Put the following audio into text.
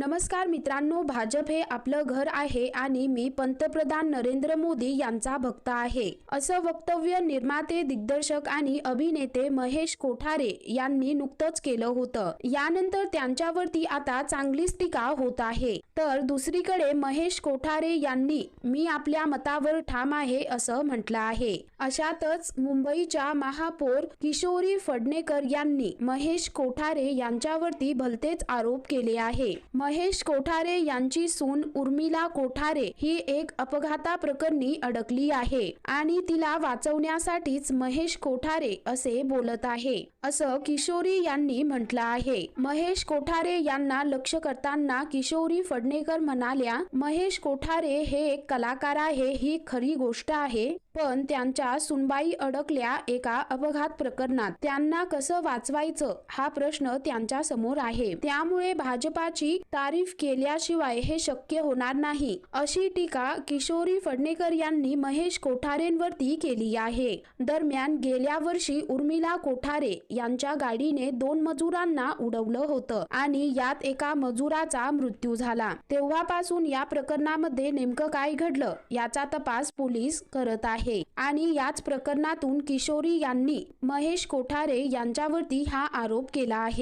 नमस्कार मित्रांनो भाजप हे आपलं घर आहे आणि मी पंतप्रधान नरेंद्र मोदी यांचा भक्त आहे. असं वक्तव्य निर्माते दिग्दर्शक आणि अभिनेते महेश कोठारे यांनी नुकतंच केलं होतं. यानंतर त्यांच्यावरती आता चांगलीच टीका होत आहे. तर दुसरीकडे महेश कोठारे यांनी मी आपल्या मतावर ठाम आहे असं म्हटलं आहे. अशातच मुंबईच्या महापौर किशोरी फडणेकर यांनी महेश कोठारे यांच्यावरती भलतेच आरोप केले आहे. महेश कोठारे यांची सून उर्मिला कोठारे ही एक अपघाताप्रकरणी अडकली आहे आणि तिला वाचवण्यासाठीच महेश कोठारे असे बोलत आहे. असं किशोरी यांनी म्हटलं आहे. महेश कोठारे यांना लक्ष करताना किशोरी फडणेकर म्हणाल्या महेश कोठारे हे एक कलाकार आहे ही खरी गोष्ट आहे. पण त्यांच्या सुनबाई अडकल्या एका अपघात प्रकरणात. त्यांना कसं वाचवायचं? हा प्रश्न त्यांच्यासमोर आहे. त्यामुळे भाजपाची तारीफ केल्याशिवाय हे शक्य होणार नाही अशी टीका किशोरी फडणेकर यांनी महेश कोठारेंवरती केली आहे. दरम्यान गेल्या वर्षी उर्मिला कोठारे यांच्या गाडीने दोन मजुरांना उडवलं होतं आणि यात एका मजुराचा मृत्यू झाला. तेव्हापासून या प्रकरणामध्ये नेमकं काय घडलं याचा तपास पोलीस करत आहे आणि याच प्रकरणातून किशोरी यांनी महेश कोठारे यांच्यावरती हा आरोप केला आहे.